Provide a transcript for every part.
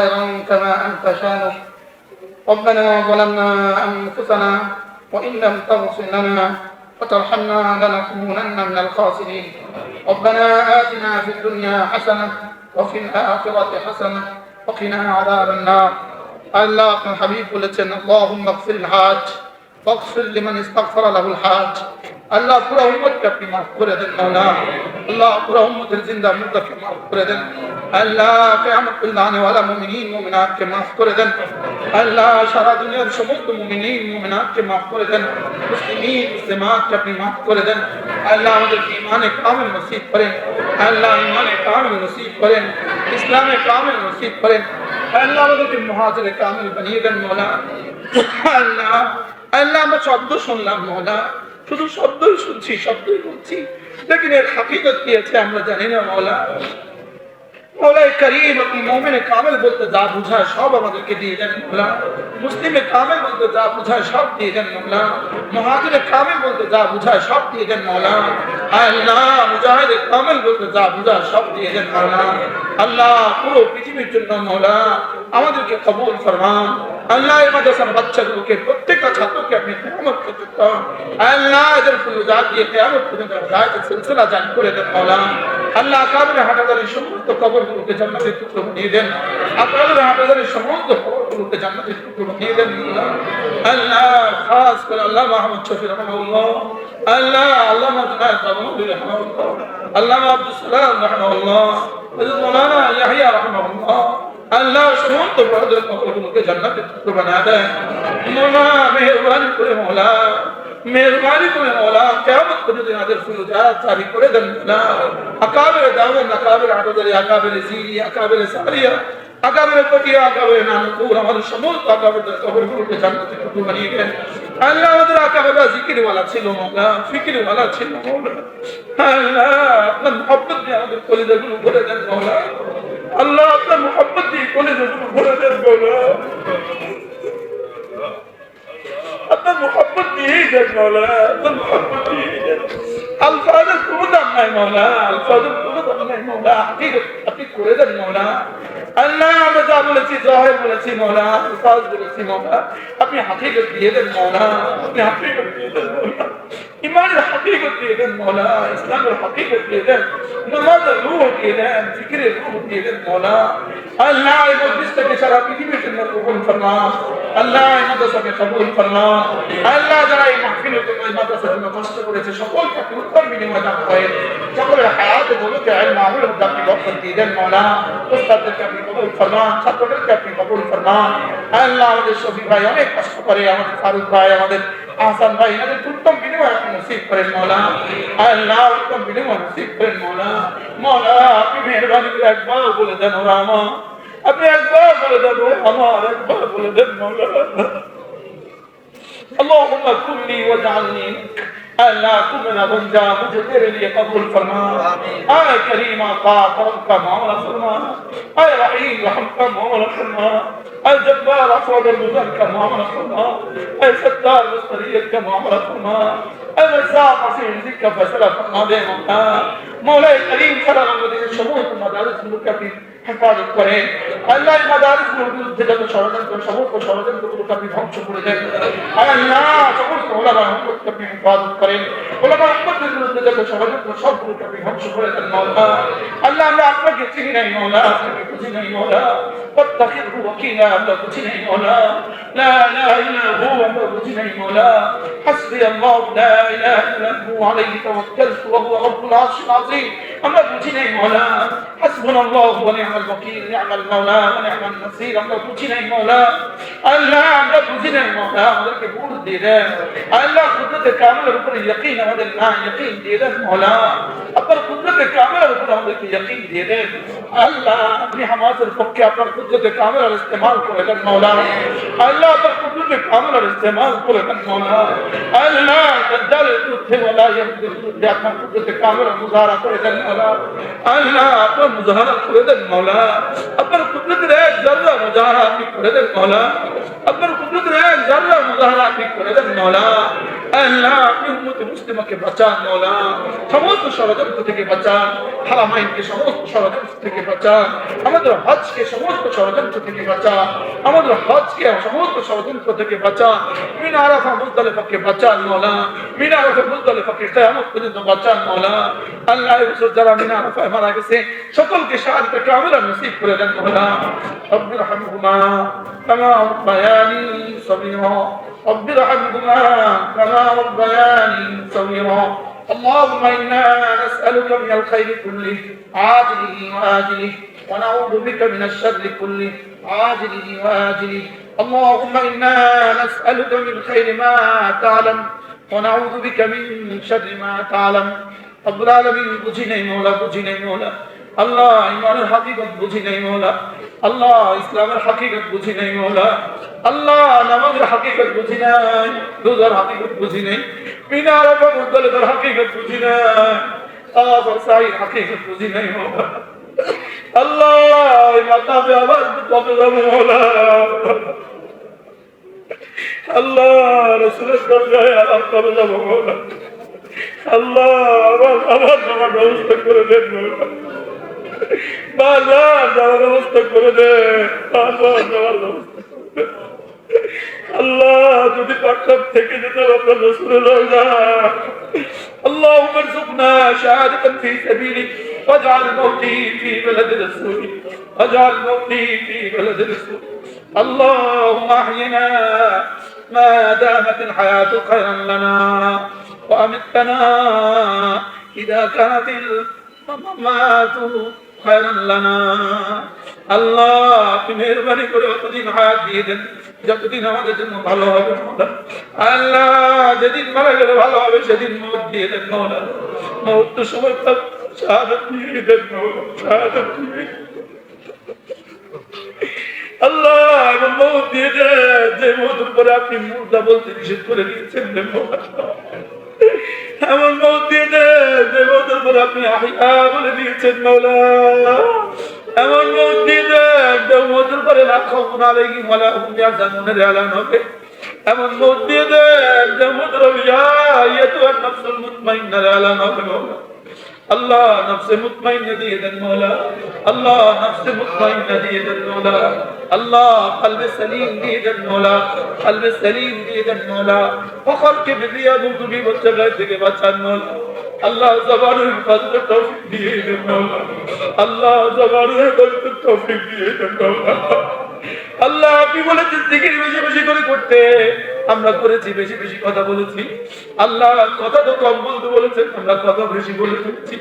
خيرا كما أنت شانك ربنا ظلمنا أنفسنا وإن لم تغفر لنا وترحمنا لنكونن من الخاسرين. ربنا آتنا في الدنيا حسنة وفي الآخرة حسنة وقنا عذاب النار. اللهم حبيب لتن اللهم اغفر الحاج. واغفر لمن استغفر له الحاج. আল্লাহ পুরো উম্মতকে আপনি মাফ করে দেন মাওলা আল্লাহ পুরো জিন্দা মুর্দাকে মাফ করে দেন। আল্লাহ কিয়ামত আনে ওয়ালা মুমিনিন মুমিনাতকে মাফ করে দেন। আল্লাহ সারা দুনিয়ার সমস্ত মুমিনিন মুমিনাতকে মাফ করে দেন। মুসলিমিন, মুসলিমাতকে আপনি মাফ করে দেন। আল্লাহ আমাদেরকে ইমানে কামিল নসিব করেন। আল্লাহ ইমানে কামিল নসিব করেন। ইসলামে কামিল নসিব করেন। আল্লাহ আমাদেরকে মহাজরে কামিল বানিয়ে দেন মৌলা আল্লাহ আল্লাহ আমরা শব্দ শুনলাম মৌলা শুধু শব্দই শুনছি, শব্দই বলছি। লেকিন এর হাকিকত কি আছে আমরা জানি না মৌলা মৌলাই করিম আপনি মোমেনে কামেল বলতে যা সব আমাদেরকে দিয়ে মৌলা মুসলিমে কামেল বলতে যা বুঝায় সব দিয়ে দেন মৌলা মহাজিরে কামেল বলতে যা বুঝায় সব দিয়ে দেন মৌলা আল্লাহ মুজাহিদে কামেল বলতে যা বুঝায় সব দিয়ে দেন মৌলা আল্লাহ, পুরো পৃথিবীর জন্য মৌলা আমাদেরকে কবুল ফরমান। আল্লাহ এই মাদ্রাসার বাচ্চাগুলোকে প্রত্যেকটা ছাত্রকে আপনি কেমন পর্যন্ত আল্লাহ এদের ফুলজাত দিয়ে কেমন পর্যন্ত হৃদায়তের সিলসিলা জারি করে দেন মৌলা আল্লাহ কাবরে হাটাদারের সমস্ত কবরগুলোকে জান্নাতের টুকরো বানিয়ে দেন। আপনাদের হাটাদারের সমস্ত কবরগুলোকে জান্নাতের টুকরো বানিয়ে দেন আল্লাহ খাস করে আল্লাহ মাহমুদ শফি রহমাল্লাহ আল্লাহ আল্লাহ বাবুল রহমাল্লাহ আল্লাহ আব্দুল সালাম রহমাল্লাহ মৌলানা ইয়াহিয়া রহমাল্লাহ আল্লাহ সমস্ত বড়দের কবরগুলোকে জান্নাতের টুকরো বানা দেন মৌলা মেহরবানি করে মৌলা মেহরবানি করে মৌলা কেমন করে দিন আদের ফুলজাত জারি করে দেন মৌলা আকাবের দাওয়ান আকাবের আকাবের আকাবের জিরি আকাবের সারিয়া আকাবের পটিয়া আকাবের নানকুর আমাদের সমস্ত আকাবের কবরগুলোকে জান্নাতের টুকরো বানিয়ে দেন আল্লাহ আমাদের আকাবেরা জিকির ওয়ালা ছিল মৌলা ফিকির ওয়ালা ছিল মৌলা। আল্লাহ আপনার মহব্বত দিয়ে আমাদের কলিজাগুলো ভরে দেন মৌলা। আল্লাহ আপনার মোহাম্মত দিয়ে কলিজাগুলো ভরে দেন মৌলা। আপনার মোহাম্মত দিয়েই দেন মৌলা, আপনার মোহাম্মত দিয়েই দেন। আলফাজের কোনো দাম নাই মৌলা, আলফাজের কোনো দাম মৌলা, আপনি আপনি করে দেন মৌলা। আল্লাহ আমরা যা বলেছি, জহের বলেছি মৌলা, উপাস বলেছি মৌলা। আপনি হাকিকত দিয়ে দেন মৌলা। আপনি হাকিকত দিয়ে দেন মৌলা। ইমানের হাকিকত দিয়ে দেন মৌলা, ইসলামের হাকিকত দিয়ে দেন নামাজের রূহ দিয়ে দেন ফিকিরের রূহ দিয়ে দেন মৌলা। আল্লাহ এই মজলিসটাকে সারা পৃথিবীর জন্য কবুল ফরমা আল্লাহ এই মাদ্রাসাকে কবুল ফরমা আল্লাহ যারা এই মাহফিলের জন্য, এই মাদ্রাসার জন্য কষ্ট করেছে, সকলকে উত্তম বিনিময় দান করেন। সকলের হায়াতে বলতে আইন আমল আপনি বরকত দিয়ে দেন মৌলা। উস্তাদদেরকে আপনি কবুল ফরমান, ছাত্রদেরকে আপনি কবুল ফরমান। আল্লাহ আমাদের শফি ভাই অনেক কষ্ট করে, আমাদের ফারুক ভাই, আমাদের আহসান ভাই এনাদের উত্তম বিনিময় আপনি নসিব করেন মৌলা আল্লাহ উত্তম বিনিময় নসিব করেন মৌলা মৌলা আপনি মেহরবানি করে একবার বলে দেন ওরা আমার আপনি একবার বলে দেন ও আমার একবার বলে দেন মৌলা اللهم كن لي واجعلني اللہ کو منا بن جا مجھے تیرے لیے قبول فرما اے کریم عطا کرم کا معاملہ فرما. اے رحیم رحم کا معاملہ فرما. اے جبار عفو در بزر کا معاملہ فرما. اے ستار مستریت کا معاملہ فرما. اے مزا حسین زکا فیصلہ فرما دے مولا مولا کریم صلی اللہ علیہ مدارس ملکہ ملک کی হেফাজত করেন আল্লাহ এই মাদারিস গুলোর বিরুদ্ধে যত ষড়যন্ত্র সমস্ত ষড়যন্ত্রগুলোকে আপনি ধ্বংস করে দেন আল্লাহ সমস্ত ওলামা উম্মতকে আপনি হেফাজত করেন ওলামা উম্মতের বিরুদ্ধে যত ষড়যন্ত্র সবগুলোকে আপনি ধ্বংস করে দেন মাওলা আল্লাহ আমরা আপনাকে চিনি নাই মাওলা আপনাকে বুঝি নাই মাওলা واتخذه وكيلا আমরা বুঝি নাই মাওলা لا اله الا هو আমরা বুঝি নাই মাওলা حسبي الله لا اله الا هو عليه توكلت وهو رب العرش العظيم আমরা বুঝি নাই মাওলা حسبنا الله ونعم নিআমাল ওয়াকিল নিআমাল মাওলা ওয়া নিআমান নাসির, আমরা বুঝি নাই মাওলা। আল্লাহ, আমরা বুঝি নাই মাওলা, আমাদেরকে ভুল দিয়ে দেন। আল্লাহ কুদরতে কামালের উপরে ইয়াকিন আমাদের না ইয়াকিন দিয়ে দেন মাওলা। আপনার কুদরতে কামালের উপরে আমাদেরকে ইয়াকিন দিয়ে দেন। আল্লাহ, আপনি আমাদের পক্ষে আপনার কুদরতে কামালের ইস্তেমাল করে দেন মাওলা। আল্লাহ, আপনার কুদরতে কামালের ইস্তেমাল করে দেন মাওলা। আল্লাহ গদ্দাল তুথে ওয়ালা ইয়াকুদু আপনার কুদরতে কামালের মুজাহারা করে দেন মাওলা। আপনার কুদরতের এক জাররা মুজাহারা আপনি করে দেন মাওলা আপনার কুদরতের এক জাররা মুজাহারা আপনি করে দেন মাওলা আল্লাহ আপনি উম্মতে মুসলিমাকে বাঁচান মৌলা সমস্ত ষড়যন্ত্র থেকে বাঁচান হারামাইনকে সমস্ত ষড়যন্ত্র থেকে বাঁচান আমাদের হজকে সমস্ত ষড়যন্ত্র থেকে বাঁচান আমাদের হজকে সমস্ত ষড়যন্ত্র থেকে বাঁচান মিনা আরাফা মুজদালিফাকে বাঁচান মৌলা মিনা আরাফা মুজদালিফাকে কিয়ামত পর্যন্ত বাঁচান মৌলা আল্লাহ এই বছর যারা মিনা আরাফায় মারা গেছে সকলকে শাহাদাতে কামিলা নসিব করে দেন মৌলা রব্বির হামহুমা কামা রব্বায়ানি সগীরা رب ارحمهما كما ربياني صغيرا اللهم انا نسالك من الخير كله عاجله واجله ونعوذ بك من الشر كله عاجله واجله اللهم انا نسالك من خير ما تعلم ونعوذ بك من شر ما تعلم رب العالمين বুঝি নেই মৌলা বুঝি নেই মৌলা আল্লাহ ইমানের হাকিকত বুঝি নেই মৌলা আল্লাহ ইসলামের হাকিকত বুঝি নেই মৌলা আল্লাহ নামাজের হাকিকত বুঝি নাই রোজার হাকিকত বুঝি নেই, মিনার মুদ্দলের হাকিকত বুঝি নাই, আবার হাকিকত বুঝি নাই আল্লাহ মাতাবে আবার কবে যাব আল্লাহ, রসুলের দরজায় আবার কবে যাব আল্লাহ, আবার আবার আমার ব্যবস্থা করে দেন মৌলা। বারবার যাওয়ার ব্যবস্থা করে দে বারবার যাওয়ার ব্যবস্থা। আল্লাহ যদি পাটনার থেকে যেতে আপনার রসুল اللهم ارزقنا شهادة في سبيلك واجعل موتي في بلد رسولك واجعل موتي في بلد رسولك اللهم احينا ما دامت الحياة خيرا لنا وأمتنا إذا كانت الممات خيرا لنا আল্লাহ, আপনি মেহরবানি করে অতদিন হায়াত দিয়ে দেন, যতদিন আমাদের জন্য ভালো হবে। আল্লাহ, যেদিন মারা গেলে ভালো হবে, সেদিন মত দিয়ে দেন মৌলা। সময় পাব। শাহাদাত দিয়ে দেন আল্লাহ এমন মত দিয়ে দেন। যে মতের পরে আপনি মুর্দা বলতে নিষেধ করে দিয়েছেন এমন মত দিয়ে যে মতের পরে আপনি আহিয়া বলে দিয়েছেন মৌলা এমন মত দিয়ে যে মতের পরে না খাউন আলাইহি ওয়ালা হুম ইয়াহজানুনের এলান হবে। এমন মত দিয়ে যে মতের অভিয়া ইয়াতু আন নাফসুল মুতমাইন্নার এলান হবে মৌলা আল্লাহ নফসে মুতমাইন্না দিয়ে দেন মৌলা আল্লাহ নফসে মুতমাইন্না দিয়ে দেন মৌলা আল্লাহ কলবে সলিম দিয়ে দেন মৌলা কলবে সলিম দিয়ে দেন মৌলা ফখরকে বিদিয়া বুকুবি বচ্চাগায় থেকে বাঁচান মৌলা আল্লাহ জবানের হেফাজতের তৌফিক দিয়ে দেন মৌলা আল্লাহ জবানের হেফাজতের তৌফিক দিয়ে দেন মৌলা আল্লাহ আপনি বলেছেন জিকির বেশি বেশি করে করতে আমরা করেছি বেশি বেশি কথা বলেছি আল্লাহ কথা তো কম বলতে বলেছেন আমরা কথা বেশি বলে ফেলছি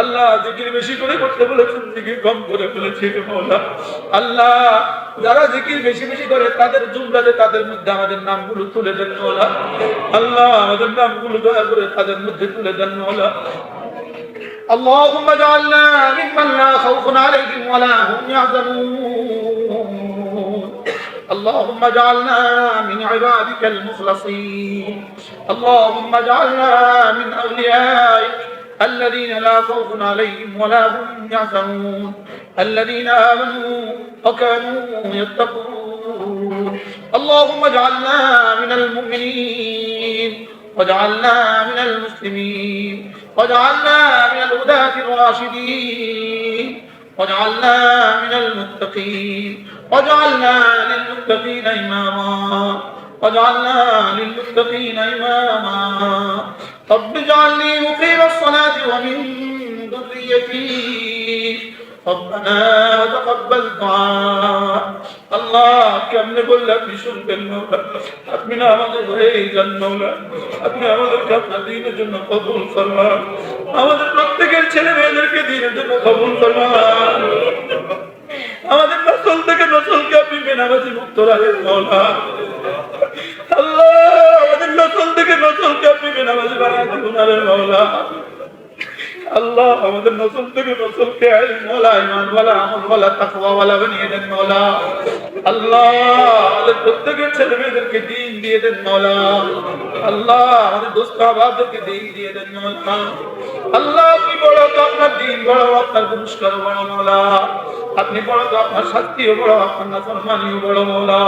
আল্লাহ জিকির বেশি করে করতে বলেছেন জিকির কম করে ফেলেছি রে মৌলা আল্লাহ যারা জিকির বেশি বেশি করে তাদের জুমলাতে তাদের মধ্যে আমাদের নামগুলো তুলে দেন মৌলা আল্লাহ আমাদের নামগুলো দয়া করে তাদের মধ্যে তুলে দেন মৌলা اللهم اجعلنا ممن لا خوف عليهم ولا هم يحزنون اللهم اجعلنا من عبادك المخلصين. اللهم اجعلنا من أوليائك الذين لا خوف عليهم ولا هم يحزنون. الذين آمنوا وكانوا يتقون. اللهم اجعلنا من المؤمنين. واجعلنا من المسلمين. واجعلنا من الهداة الراشدين. واجعلنا من المتقين واجعلنا للمتقين إماما واجعلنا للمتقين إماما. رب اجعلني مقيم الصلاة ومن ذريتي. ربنا تقبل دعاء. আল্লাহ আমাদের হয়েই যান মৌলা। আপনি ছেলে মেয়েদেরকে দিনের জন্য আমাদের নসল থেকে নসলকে আপনি বেনামাজি মুক্ত রাখেন মৌলা। আল্লাহ, আমাদের নসল থেকে নসলকে আপনি বেনামাজি আরে মৌলা। আল্লাহ আমাদের নসল থেকে নসলকে মৌলা ইমানওয়ালা আমলওয়ালা তাকওয়াওয়ালা বানিয়ে দেন মৌলা আল্লাহ আমাদের প্রত্যেকের ছেলে মেয়েদেরকে দিন দিয়ে দেন মৌলা আল্লাহ আমাদের দোস্ত আবাদকে দিন দিয়ে দেন মৌলা আল্লাহ, আপনি বড় তো আপনার দিন, বড় আপনার পুরস্কার বড় মৌলা আপনি বড় তো আপনার শাস্তিও বড় আপনার নাফরমানিও বড় মৌলা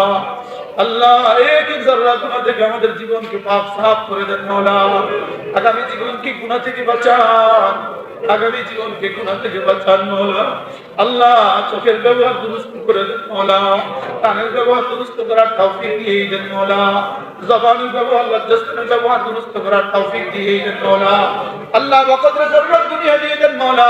আল্লাহ, এক জররা গুনাহ থেকে আমাদের জীবনকে পাক সাফ করে দেন মৌলা আগামী জীবনকে গুনাহ থেকে বাঁচান। আগামী জীবনকে গুনাহ থেকে বাঁচান মৌলা আল্লাহ, চোখের ব্যবহার দুরুস্ত করে দেন মৌলা কানের ব্যবহার দুরুস্ত করার তৌফিক দিয়ে দেন মৌলা জবানি ব্যবহার, লজ্জাস্থানের ব্যবহার দুরুস্ত করার তৌফিক দিয়ে দেন মৌলা আল্লাহ বকদরে জরুরত দুনিয়া দিয়ে দেন মৌলা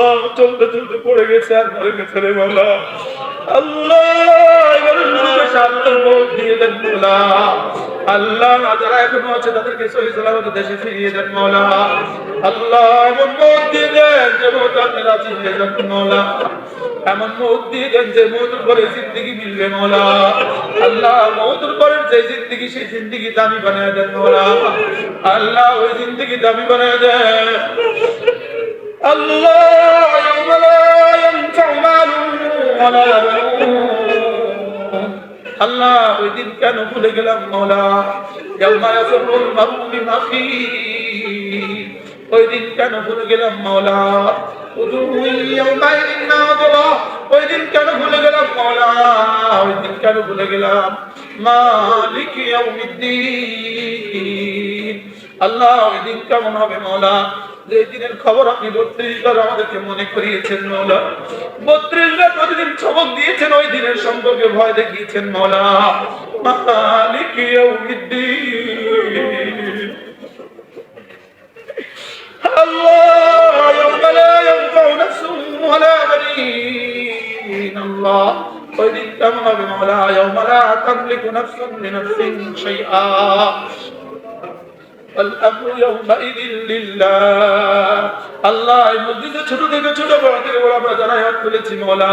আল্লাহ চলতে চলতে পড়ে গেছে আর মরে গেছে রে মৌলা আল্লাহ আল্লাহ যারা এখনও আছে, তাদেরকে সহি সালামত দেশে ফিরিয়ে দেন মৌলা আল্লাহ এমন মৌত দিয়ে দেন যে মৌত আপনি রাজি হয়ে যান এমন মৌত দিয়ে দেন যে মৌতের পরে জিন্দগি মিলবে মৌলা আল্লাহ, মৌতের পরে যে জিন্দগি, সেই জিন্দগি দামি বানিয়ে দেন মৌলা আল্লাহ, ওই জিন্দগি দামি বানিয়ে দেন। আল্লাহ يوم لا ينفع مال ولا بنون আল্লাহ ওই দিন কেন ভুলে গেলাম মৌলা يوم يفر المرء من أخيه ওই দিন কেন ভুলে গেলাম মৌলা وجوه يومئذ ناظرة ওই দিন কেন ভুলে গেলাম মৌলা ওই দিন কেন ভুলে গেলাম মালিক ইয়াউমিদ্দিন আল্লাহ ওই দিন কেমন হবে মৌলা যে দিনের খবর আপনি বত্রিশ বার আমাদেরকে মনে করিয়েছেন মৌলা বত্রিশ বার প্রতিদিন সবক দিয়েছেন ওই দিনের সম্পর্কে ভয় দেখিয়েছেন মৌলা মালিক ইয়াউমিদ্দিন الله يوم لا ينفع نفس ولا بنين الله وإذن كما بمولا يوم لا تملك نفس لنفس شيئا والأمر يومئذ لله আল্লাহ এই মসজিদে ছোট থেকে ছোট বড় থেকে বড় আমরা যারা হাত তুলেছি মৌলা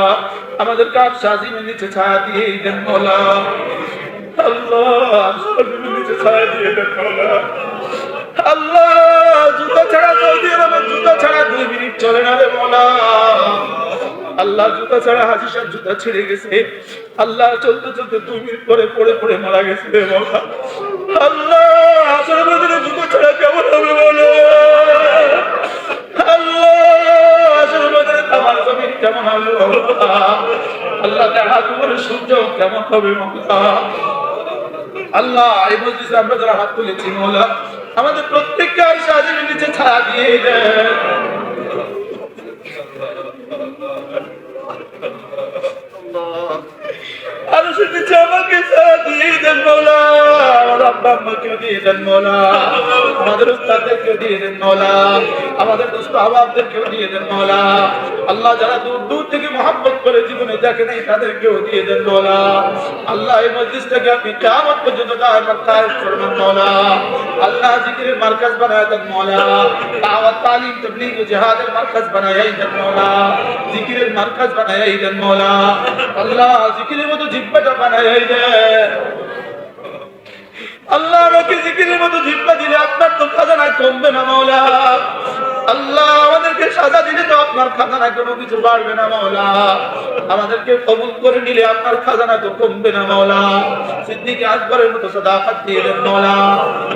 আমাদের কাজ সাজিমের নিচে ছায়া দিয়ে দেন মৌলা আল্লাহ সাজিমের নিচে ছায়া দিয়ে দেন মৌলা আল্লাহ জুতা ছাড়া সৌদি আরবের জুতা ছাড়া দুই মিনিট চলে না রে মোলা আল্লাহ জুতা ছাড়া হাজি সাহেব জুতা ছিঁড়ে গেছে আল্লাহ চলতে চলতে দুই মিনিট পরে পড়ে পড়ে মারা গেছে রে মোলা আল্লাহ জুতা ছাড়া কেমন হবে বলো কেমন? আল্লাহ সূর্য কেমন হবে আল্লাহ এই আমরা হাত তুলেছি আমাদের প্রত্যেককে আর সাজিয়ে নিচে ছাড়া দিয়ে দেন আমার আব্বা আম্মাকে দিয়ে দেন মৌলা। আমাদের উস্তাদদেরকে দিয়ে দেন মৌলা। আমাদের দোস্ত আবাবদেরকেও দিয়ে দেন মৌলা। আল্লাহ যারা দূর দূর থেকে মহাব্বত করে জীবনে নেই, তাদেরকেও দিয়ে দেন মৌলা। আল্লাহ এই মসজিদটাকে আপনি কিয়ামত পর্যন্ত আল্লাহ জিকিরের মার্কাজ বানায় দেন মৌলা। মার্কাজ বানায় মৌলা। আল্লাহ জিকিরের মতো জিব্বাটা বানায় আল্লাহ আমাকে জিকিরের মতো জিব্বা দিলে আপনার তো খাজানায় কমবে না মাওলা। আল্লাহ আমাদেরকে সাজা দিলে তো আপনার খাজানায় কোনো কিছু বাড়বে না, মাওলা। আমাদেরকে কবুল করে নিলে আপনার খাজানা তো কমবে না, মাওলা। সিদ্দিক আকবরের মতো সাদাকাত দিয়ে দেন, মাওলা।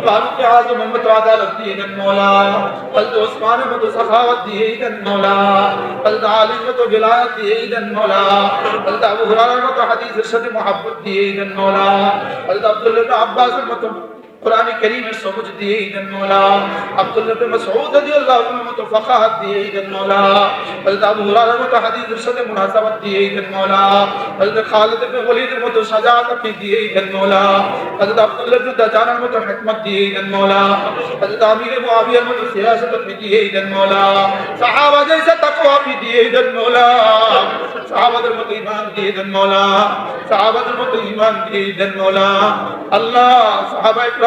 ফারুক আজমের মতো আদালত দিয়ে দেন, মাওলা। হযরত ওসমানের মতো সাখাওয়াত দিয়ে দেন, মাওলা। হযরত আলীর মতো বিলায়াত দিয়ে দেন, মাওলা। হযরত আবু হুরায়রার মতো হাদিসের সাথে মহব্বত দিয়ে দেন, মাওলা। হযরত আব্দুল্লাহ আব্বাসের মতো কোরআন করিমের সবুজ দিয়ে দেন মাওলা আব্দুল্লাহ ইবনে মাসউদ রাদিয়াল্লাহু আনহু মতো ফাকাহাত দিয়ে দেন মাওলা হযরত আবু হুরায়রার মতো হাদিসের সাথে মুনাসাবাত দিয়ে দেন মাওলা হযরত খালিদ ইবনে ওলীদের মতো সাজাত আপনি দিয়ে দেন মাওলা হযরত আব্দুল্লাহ ইবনে দাজানের মতো হিকমত দিয়ে দেন মাওলা হযরত আমির মুআবিয়ার মতো সিয়াসত আপনি দিয়ে দেন মাওলা সাহাবা জৈসা তাকওয়া আপনি দিয়ে দেন মাওলা সাহাবাদের মতো ঈমান দিয়ে দেন মাওলা সাহাবাদের মতো ঈমান দিয়ে দেন মাওলা আল্লাহ সাহাবা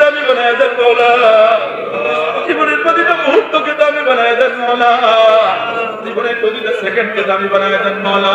দামি বানায় দেন মৌলা জীবনের প্রতিটা মুহূর্তকে দামি বানায় দেন জীবনের প্রতিটা সেকেন্ডকে দামি বানায় দেন মৌলা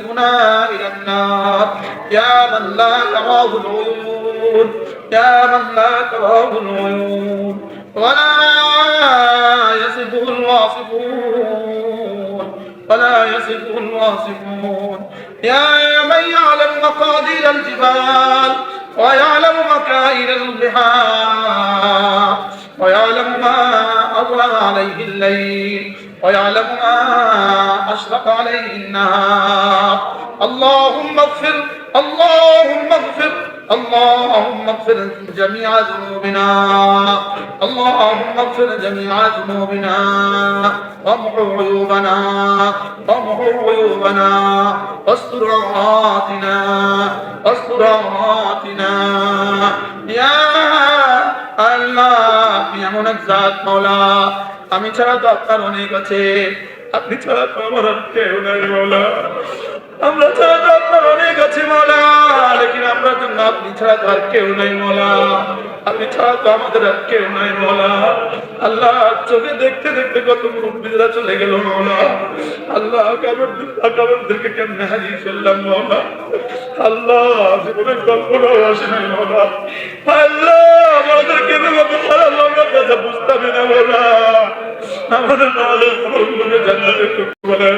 يقربنا إلى النار. يا من لا تراه العيون يا من لا تراه العيون. ولا يصفه الواصفون ولا يصفه الواصفون. يا من يعلم مقادير الجبال ويعلم مكائن البحار ويعلم ما أظلم عليه الليل. ويعلم ما أشرق عليه النهار. اللهم اغفر اللهم اغفر اللهم اغفر جميع ذنوبنا. اللهم اغفر جميع ذنوبنا. وامحو عيوبنا وامحو عيوبنا. واستر عوراتنا واستر عوراتنا. يا الله يا منزه مولاه আমি ছাড়া তো আপনার অনেক আছে। আপনি ছাড়া তো আমার কেউ নাই মৌলা আমরা ছাড়া তো আপনার অনেক আছে মৌলা লেকিন আমরা জন্য আপনি ছাড়া আর কেউ নাই মৌলা। আপনি ছাড়া তো আমাদের আর কেউ নাই মৌলা। আল্লাহ চোখে দেখতে দেখতে কত মুরব্বীরা চলে গেল মৌলা। আল্লাহ কাবর কাবরদেরকে কেমনে হারিয়ে ফেললাম মৌলা। আল্লাহ জীবনের কল্পনাও আসে নাই মৌলা। আল্লাহ আমাদের কেন কত খারাপ আমরা কথা বুঝতামই না মৌলা। আমাদের কবরগুলোকে জান্নাতের টুকরো বানায়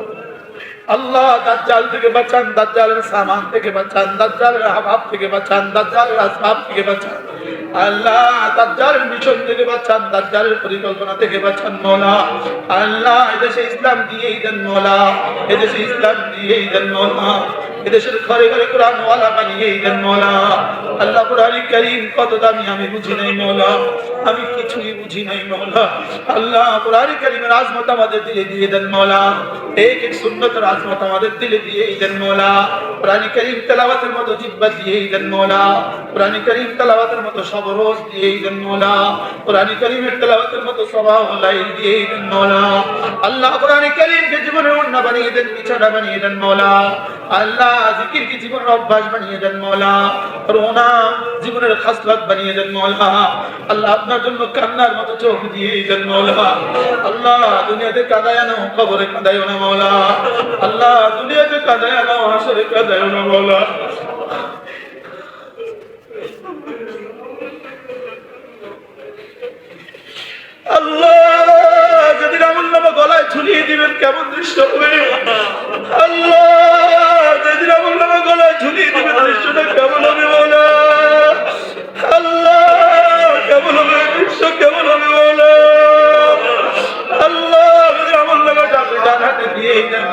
আল্লাহ দাজ্জাল থেকে বাঁচান, দাজ্জালের সামান থেকে বাঁচান, দাজ্জালের হাবাব থেকে বাঁচান, দাজ্জালের আসবাব থেকে বাঁচান। আল্লাহ দাজ্জালের মিশন থেকে বাঁচান, দাজ্জালের পরিকল্পনা থেকে বাঁচান মৌলা। আল্লাহ এদেশে ইসলাম দিয়েই দেন মৌলা, এদেশে ইসলাম দিয়েই দেন মৌলা, এদেশের ঘরে ঘরে কোরআন ওয়ালা বানিয়েই দেন মৌলা। আল্লাহ কোরআন করিম কত দামি আমি বুঝি নাই মৌলা। আমি কিছুই বুঝি নাই মৌলা। আল্লাহ কোরআন করিমের আজমত আমাদের দিলে দিয়ে দেন মৌলা। এক এক সুন্নতের আজমত আমাদের দিলে দিয়েই দেন মৌলা। কোরআন করিম তেলাওয়াতের মতো জিব্বা দিয়েই দেন মৌলা। কোরআন করিম তেলাওয়াতের মতো সবরোজ দিয়েই দেন মৌলা। কোরআন করিমের তেলাওয়াতের মতো স্বভাব লাইল দিয়েই দেন মৌলা। আল্লাহ কোরআন করিমকে জীবনের অন্য বানিয়ে দেন, বিছানা বানিয়ে দেন মৌলা। আল্লাহ জিকিরকে জীবনের অভ্যাস বানিয়ে দেন মৌলা। রোনা জীবনের খাসলাত বানিয়ে দেন মৌলা। আল্লাহ আপনার জন্য কান্নার মতো চোখ দিয়ে দেন মৌলা আল্লাহ, দুনিয়াতে কাদায় না কবরে কাদায় না মৌলা আল্লাহ, দুনিয়াতে কাদায় না হাসরে কাদায় না মৌলা আল্লাহ গলায় দিবেন, কেমন দৃশ্য আল্লাহ গলায় দিবেন কেমন হবে বলা আল্লাহ কেমন হবে বিশ্ব কেমন হবে বলো? আল্লাহ আমল লাগাটা আপনি ডান হাতে দিয়ে দেন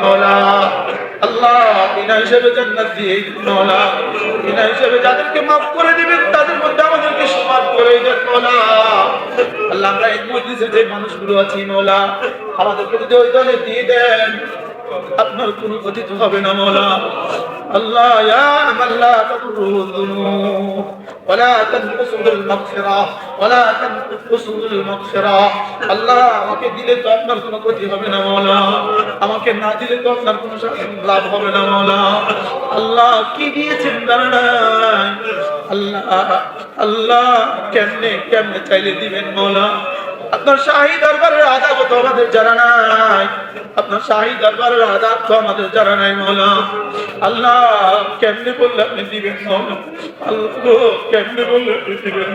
মাফ করে দিবেন, তাদের মধ্যে আমাদেরকে সমাজ করে দেন মোলা। আল্লাহ, আমরা এই মজলিসে যে মানুষগুলো আছি মোলা ওই দলে দিয়ে দেন, আপনার কোনো কথিত হবে না মোলা। আল্লাহ ইয়া মান লা তাদুরুহু যুনুব ولا تنقصه المغفرة ولا تنقصه المغفرة আল্লাহ আমাকে দিলে তো আপনার কোনো ক্ষতি হবে না মৌলা আমাকে না দিলে তো আপনার কোনো লাভ হবে না মৌলা আল্লাহ কি দিয়েছেন জানা নাই আল্লাহ আল্লাহ কেমনে কেমনে চাইলে দিবেন মৌলা আপনার শাহী দরবারের আদাব তো আমাদের জানা নাই। আপনার শাহী দরবারের আদাব তো আমাদের জানা নাই, মৌলা। আল্লাহ, কেমনে বললে আপনি দিবেন কেমনে বললে আপনি দিবেন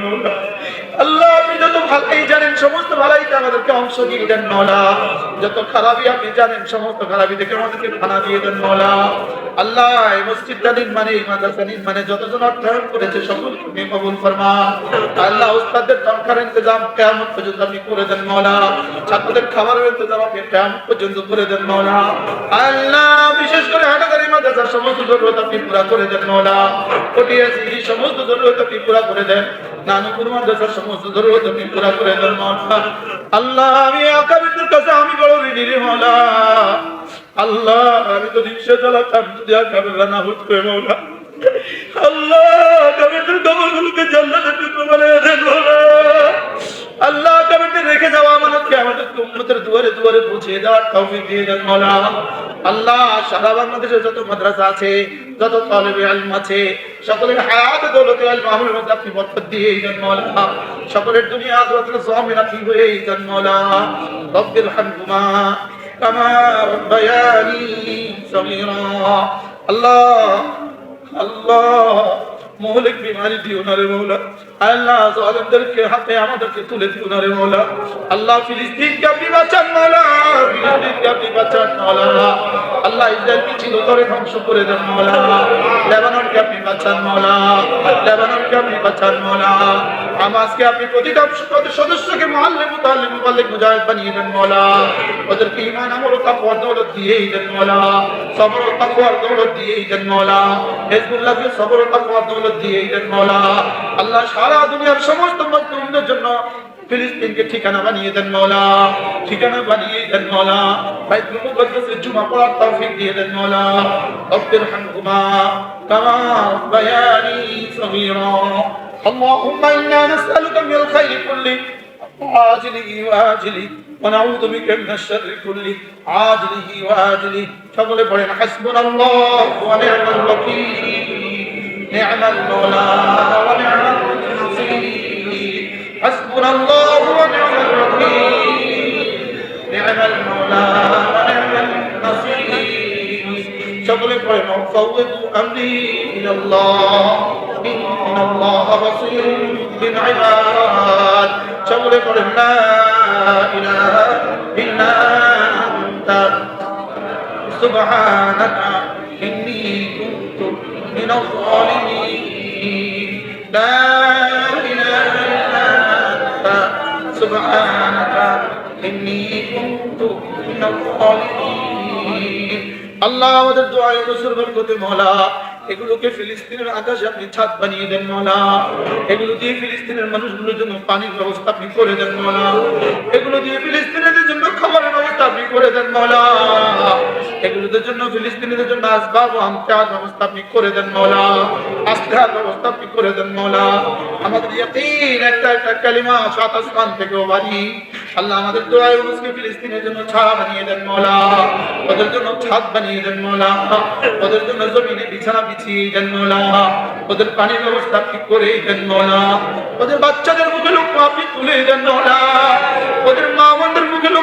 আল্লাহ, আপনি যত ভালোই জানেন, সমস্ত ভালোইতে আমাদেরকে অংশ দিয়ে দেন, মৌলা। যত খারাপই আপনি জানেন, সমস্ত খারাপই দেখে আমাদেরকে খানা দিয়ে দেন, মৌলা। আল্লাহ, এই মসজিদটা নির্মাণে, এই মাদ্রাসা নির্মাণে যতজন অর্থায়ন করেছে, সকলকে কবুল ফরমান। আল্লাহ উস্তাদের তনখার ইন্তজাম কেয়ামত পর্যন্ত আপনি করে দেন মৌলা ছাত্রদের খাবারের ইন্তজাম আপনি কেয়ামত পর্যন্ত করে দেন মৌলা আল্লাহ, বিশেষ করে হাটাদারি মাদ্রাসার সমস্ত জরুরত আপনি পুরা করে দেন মৌলা কটিয়াছি সমস্ত জরুরত আপনি পুরা করে দেন। নানুপুর মাদ্রাসার সমস্ত জরুরত আপনি পুরা করে দেন মৌলা আল্লাহ, আমি আকাবিদের কাছে আমি বড় ঋণী রে আল্লাহ, আমি তো রিক্সা চালাতাম যদি আকাবিরা না হতো মৌলা আল্লাহ দেন আল্লাহ কমিটি রেখে যাওয়া দুয়ারে দুয়ারে পৌঁছে আল্লাহ, সারা যত মাদ্রাসা আছে, যত সকলের হায়াত দৌলতে আল বরকত দিয়ে দেন সকলের দুনিয়া আখিরাতের জামিন আপনি হয়ে দেন মৌলা রব্বিল হামহুমা কামা রব্বায়ানি আল্লাহ আল্লাহ মৌলিক বিমারি দিও না রে মৌলা। আল্লাহ জালেমদেরকে হাতে আমাদেরকে তুলে দিও না রে মৌলা। আল্লাহ ফিলিস্তিনকে আপনি বাঁচান মৌলা। ফিলিস্তিনকে আপনি বাঁচান মৌলা। আল্লাহ ইসরায়েলকে ছিল ধরে ধ্বংস করে দেন মৌলা। লেবাননকে আপনি বাঁচান মৌলা। লেবাননকে আপনি বাঁচান মৌলা। হামাসকে আপনি প্রতিটা প্রতি- সদস্যকে মহল্লে মুতাল্লিম মুবাল্লিক মুজাহিদ বানিয়ে দেন মৌলা। ওদেরকে ঈমান, আমল তাকওয়ার দৌলত দিয়েই দেন মৌলা। সবর ও তাকওয়ার দৌলত দিয়েই দেন মৌলা। হিজবুল্লাহকে সবর ও তাকওয়ার দৌলত দিয়েই দেন মৌলা। আল্লাহ সারা দুনিয়ার সমস্ত মুসলিমদের জন্য ফিলিস্তিনকে ঠিকানা বানিয়ে দেন মৌলা ঠিকানা বানিয়ে দেন মৌলা বাইতুল মুকদ্দাসে জুমা পড়ার তৌফিক দিয়ে দেন মৌলা রব্বির হামহুমা কামা বায়ানি সগীরা اللهم إنا نسألك من الخير كله عاجله وآجله ونعوذ بك من الشر كله عاجله وآجله شغل بين حسبنا الله ونعم الوكيل نعم المولى ونعم النصير حسبنا الله ونعم الوكيل. نعم المولى ونعم شغلي فرما فوض أمري إلى الله. إن الله بصير بالعباد. شغلي فرما لا إله إلا أنت. سبحانك إني كنت من الظالمين. আল্লাহ আমাদের দোয়া রসুল বরকতে মহলা। এগুলোকে ফিলিস্তিনের আকাশে আপনি ছাদ বানিয়ে দেন মহলা। এগুলো দিয়ে ফিলিস্তিনের মানুষগুলোর জন্য পানির ব্যবস্থা আপনি করে দেন মহলা। এগুলো দিয়ে ফিলিস্তিনের জন্য খাবারের ব্যবস্থা আপনি করে দেন মৌলা এগুলোদের জন্য, ফিলিস্তিনিদের জন্য আসবাব ও ব্যবস্থা আপনি করে দেন ব্যবস্থা আপনি করে দেন আমাদের ইয়াকিন একটা একটা কালিমা সাত আসমান আল্লাহ আমাদের ফিলিস্তিনের জন্য বানিয়ে দেন ওদের জন্য ছাদ বানিয়ে দেন ওদের জন্য জমিনে বিছানা বিছিয়ে দেন মৌলা ওদের পানির ব্যবস্থা আপনি করে দেন মৌলা ওদের বাচ্চাদের মুখে লোক আপনি তুলে দেন মৌলা ওদের মা বোনদের মুখে লোক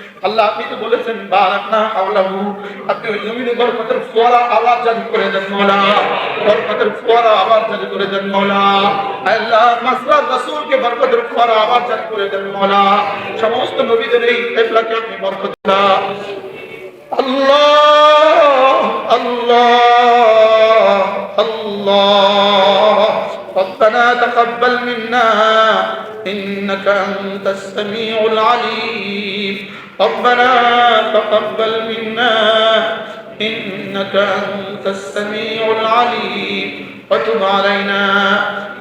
আল্লাহ আপনি তো বলেছেন বারাকনা হাওলাহু আপনি ওই জমিনে বরকতের ফোয়ারা আবার জারি করে দেন মৌলা বরকতের ফোয়ারা আবার জারি করে দেন মৌলা আল্লাহ মাসরাত রাসূলকে বরকতের ফোয়ারা আবার জারি করে দেন মৌলা সমস্ত নবীদের এই কিবলাকে আপনি বরকত দাও الله الله الله ربنا تقبل منا إنك أنت السميع العليم ربنا تقبل منا إنك أنت السميع العليم وتب علينا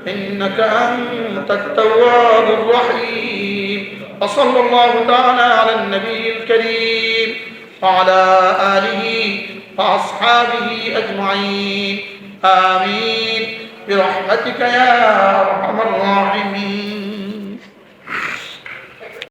إنك أنت التواب الرحيم وصلى الله تعالى على النبي الكريم وعلى آله وأصحابه أجمعين. آمين. برحمتك يا أرحم الراحمين.